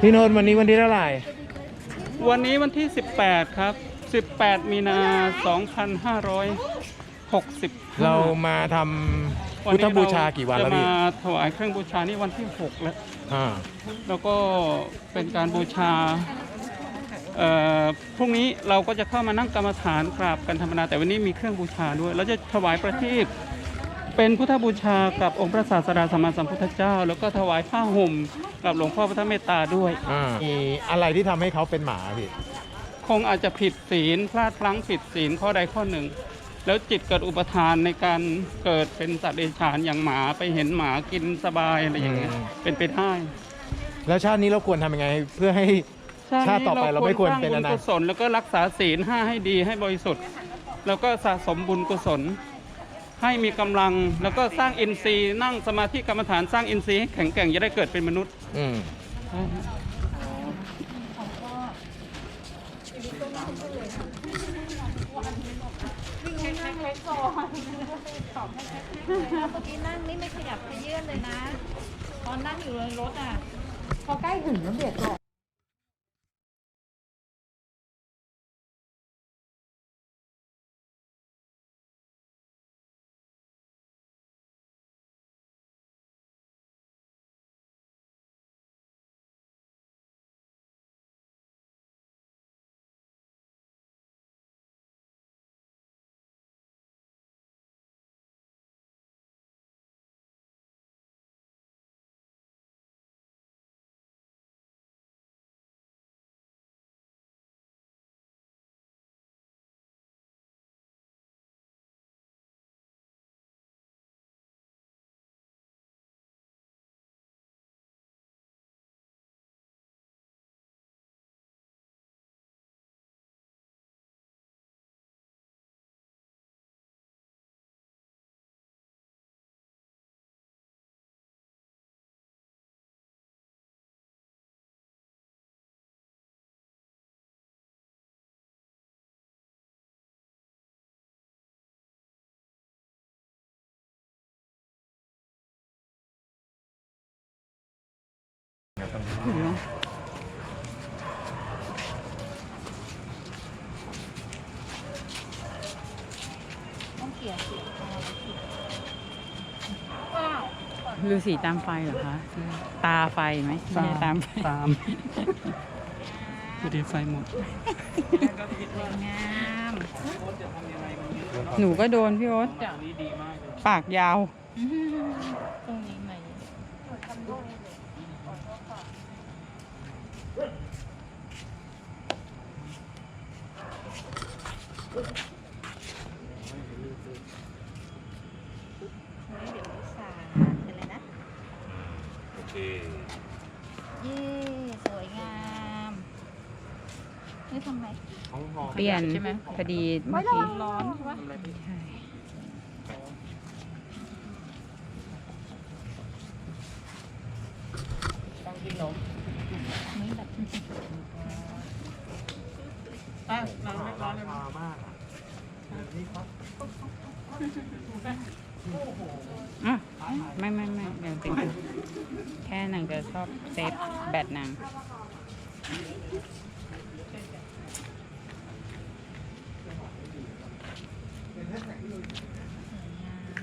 พี่โนนท์วันนี้วันที่เท่าไหร่ วันนี้วันที่ 18 ครับ 18 มีนา 2565เรามาทำวันพุทนี้ธบูชากี่วันแล้วจะพี่มาถวายเครื่องบูชานี่วันที่ 6 แล้ว อ่าแล้วก็เป็นการบูชาเอ่อพรุ่งนี้เราก็จะเข้ามานั่งกรรมฐานกราบกันธรรมดาแต่วันนี้มีเครื่องบูชาด้วย เราจะถวายประทีป เป็นพุทธบูชากับองค์พระศาสดาสัมมาสัมพุทธเจ้า แล้วก็ถวายผ้าห่มกับหลวงพ่อพุทธเมตตาด้วย อ่ามีอะไรที่ทำให้เขาเป็นหมาพี่คงอาจจะผิดศีลพลาดพลั้งผิดศีลข้อใดข้อหนึ่ง แล้วจิตเกิดอุปทานในการเกิดเป็นสัตว์เดรัจฉานอย่างหมาไปเห็นหมากินสบายอะไรอย่างเงี้ยเป็นไปได้แล้วชาตินี้เราควรทำยังไง เพื่อให้ ชาติต่อไปเราไม่ควรเป็นอนา สร้างบุญกุศลแล้วก็รักษาศีลห้าให้ดีให้บริสุทธิ์ แล้วก็สะสมบุญกุศล ให้มีกำลังแล้วก็สร้างอินทรีย์นั่งสมาธิกรรมฐานสร้างอินทรีย์ให้แข็งแกร่งจะได้เกิดเป็นมนุษย์ อืมเมื่อกี้นั่งนี่ไม่ขยับขยื่นเลยนะ ตอนนั่งอยู่ในรถอะ พอใกล้ถึงแล้วเบรกก่อน ต้องเกลี่ยสิว้าวฤาษีตามไฟเหรอคะ ตาไฟไหมไม่ใช่ตามไฟตามพอดีไฟหมดสวยงามหนูก็โดนพี่โอ๊ตปากยาว ตรงนี้ไหม เฮ้ยเดี๋ยวลิซ่าเป็นไรนะ โอเค เย้สวยงามนี่ทำไมเปลี่ยนใช่ไหมพอดีไม่เมื่อระกี้วังร้อนใช่ปะใช่ ตาเราไม่ร้อนเลยนะมากนี่ครับอะไม่ไม่ไม่เดี๋ยวติดแค่นางจะชอบเซฟแบตนาง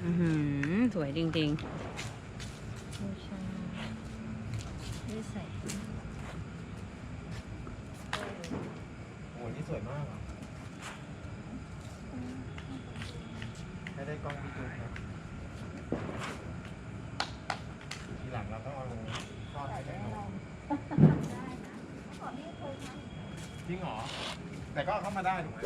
อือหืสวยจริงๆไม่ใช่ไม่ใส วยมากอะไม่ได้กล้องพี่จุ๊บนะทีหลังเราต้องเอาทอดให้ได้หน่อยจริงเหรอ แต่ก็เอาเข้ามาได้ถูกไหม